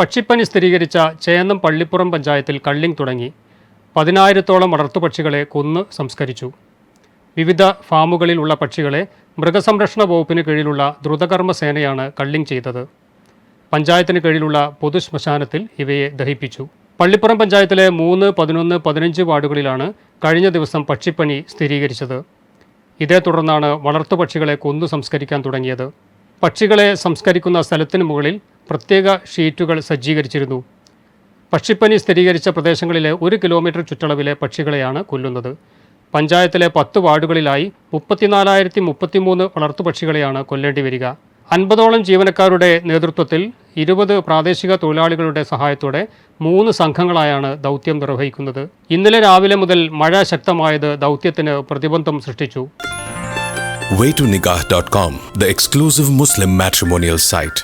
പക്ഷിപ്പനി സ്ഥിരീകരിച്ച ചേന്നം പള്ളിപ്പുറം പഞ്ചായത്തിൽ കള്ളിങ് തുടങ്ങി. പതിനായിരത്തോളം വളർത്തുപക്ഷികളെ കൊന്ന് സംസ്കരിച്ചു. വിവിധ ഫാമുകളിലുള്ള പക്ഷികളെ മൃഗസംരക്ഷണ വകുപ്പിന് കീഴിലുള്ള ദ്രുതകർമ്മ സേനയാണ് കള്ളിങ് ചെയ്തത്. പഞ്ചായത്തിന് കീഴിലുള്ള പൊതു ശ്മശാനത്തിൽ ഇവയെ ദഹിപ്പിച്ചു. പള്ളിപ്പുറം പഞ്ചായത്തിലെ മൂന്ന് പതിനൊന്ന് പതിനഞ്ച് വാർഡുകളിലാണ് കഴിഞ്ഞ ദിവസം പക്ഷിപ്പനി സ്ഥിരീകരിച്ചത്. ഇതേ തുടർന്നാണ് വളർത്തുപക്ഷികളെ കൊന്നു സംസ്കരിക്കാൻ തുടങ്ങിയത്. പക്ഷികളെ സംസ്കരിക്കുന്ന സ്ഥലത്തിന് മുകളിൽ പ്രത്യേക ഷീറ്റുകൾ സജ്ജീകരിച്ചിരുന്നു. പക്ഷിപ്പനി സ്ഥിരീകരിച്ച പ്രദേശങ്ങളിലെ ഒരു കിലോമീറ്റർ ചുറ്റളവിലെ പക്ഷികളെയാണ് കൊല്ലുന്നത്. പഞ്ചായത്തിലെ പത്ത് വാർഡുകളിലായി മുപ്പത്തിനാലായിരത്തി മുപ്പത്തിമൂന്ന് വളർത്തുപക്ഷികളെയാണ് കൊല്ലേണ്ടി വരിക. അൻപതോളം ജീവനക്കാരുടെ നേതൃത്വത്തിൽ ഇരുപത് പ്രാദേശിക തൊഴിലാളികളുടെ സഹായത്തോടെ മൂന്ന് സംഘങ്ങളായാണ് ദൗത്യം നിർവഹിക്കുന്നത്. ഇന്നലെ രാവിലെ മുതൽ മഴ ശക്തമായത് ദൗത്യത്തിന് പ്രതിബന്ധം സൃഷ്ടിച്ചു. The exclusive Muslim matrimonial site.